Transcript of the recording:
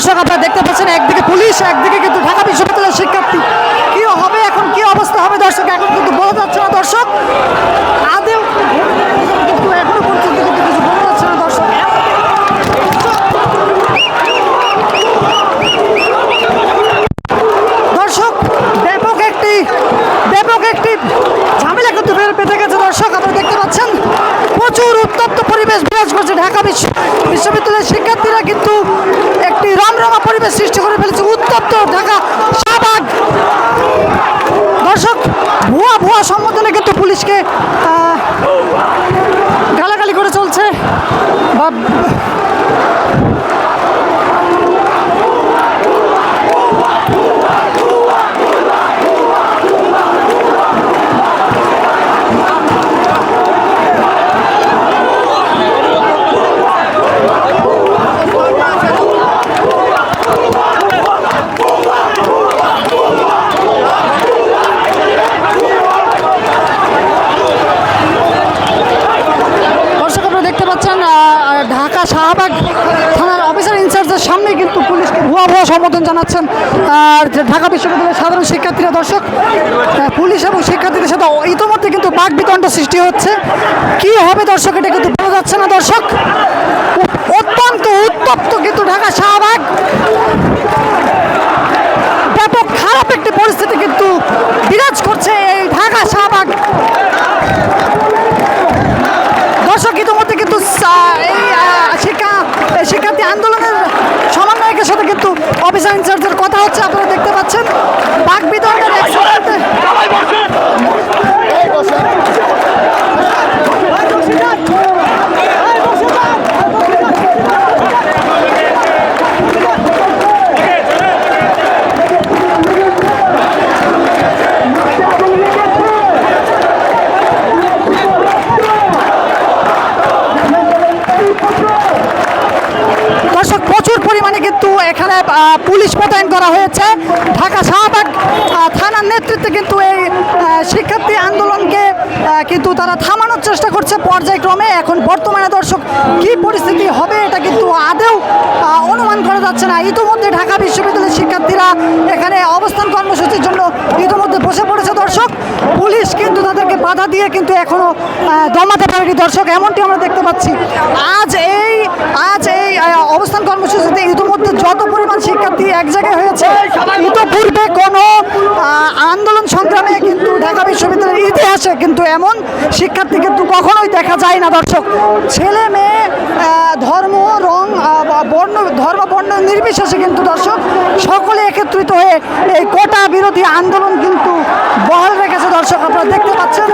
দর্শক আপনারা দেখতে পাচ্ছেন, একদিকে পুলিশ, একদিকে কিন্তু ঢাকা বিশ্ববিদ্যালয়ের শিক্ষার্থী। কি হবে এখন? কি অবস্থা হবে দর্শক? এখন কিন্তু বলা যাচ্ছে না দর্শক। আদেও দর্শক। ব্যাপক একটি ব্যাপক একটি ঝামেলা কিন্তু পেতে গেছে দর্শক, আপনারা দেখতে পাচ্ছেন। প্রচুর উত্তপ্ত পরিবেশ বিরাজ ঢাকা বিশ্ব বিশ্ববিদ্যালয়ের রমরমা পরিবেশ সৃষ্টি করে ফেলেছে উত্তপ্ত ঢাকা শাহবাগ। দর্শক, ভুয়া ভুয়া সম্বোধনে কিন্তু পুলিশকে গালাগালি করে চলছে। বা দর্শক আপনারা দেখতে পাচ্ছেন আহ, ঢাকা শাহবাগ থানার ইনচার্জের সামনে কিন্তু পুলিশকে ভুয়া ভুয়া সম্বোধন জানাচ্ছেন। আর যে ঢাকা বিশ্ববিদ্যালয়ের সাধারণ শিক্ষার্থীরা, দর্শক পুলিশ এবং শিক্ষার্থীদের সাথে ইতোমধ্যে কিন্তু বাক বিতণ্ড সৃষ্টি হচ্ছে। কি হবে দর্শক, এটা কিন্তু বোঝা যাচ্ছে না দর্শক। অত্যন্ত উত্তপ্ত কিন্তু ঢাকা শাহবাগ। ব্যাপক খারাপ একটি পরিস্থিতি কিন্তু বিরাজ করছে এই ঢাকা শাহবাগ অফিসার ইনচার্জের কথা হচ্ছে আপনারা পরিমাণে কিন্তু এখানে পুলিশ মোতায়েন করা হয়েছে। ঢাকা শাহবাগ থানার নেতৃত্বে কিন্তু এই শিক্ষার্থী আন্দোলনকে কিন্তু তারা থামানোর চেষ্টা করছে পর্যায়ক্রমে। এখন বর্তমানে দর্শক, কি পরিস্থিতি হবে এটা কিন্তু আদেও অনুমান করা যাচ্ছে না। ইতিমধ্যে ঢাকা বিশ্ববিদ্যালয়ের শিক্ষার্থীরা এখানে অবস্থান কর্মসূচির জন্য ইতিমধ্যে বসে পড়েছে দর্শক। পুলিশ কিন্তু তাদেরকে বাধা দিয়ে কিন্তু এখনও আহ, দমাতে পারেনি দর্শক। এমনটি আমরা দেখতে পাচ্ছি। আজ এই আজ এই অবস্থান কর্মসূচিতে ইতিমধ্যে যত পরিমাণ শিক্ষার্থী এক জায়গায় হয়েছে ইতোপূর্বে কোনো আন্দোলন সংগ্রামে কিন্তু ঢাকা বিশ্ববিদ্যালয়ের ইতিহাসে কিন্তু এমন শিক্ষার্থী কিন্তু কখনোই দেখা যায় না দর্শক। ছেলে মেয়ে ধর্ম রং বর্ণ ধর্ম বর্ণ নির্বিশেষে কিন্তু দর্শক সকলে একত্রিত হয়ে এই কোটা বিরোধী আন্দোলন কিন্তু বহাল রেখেছে দর্শক। আপনারা দেখতে পাচ্ছেন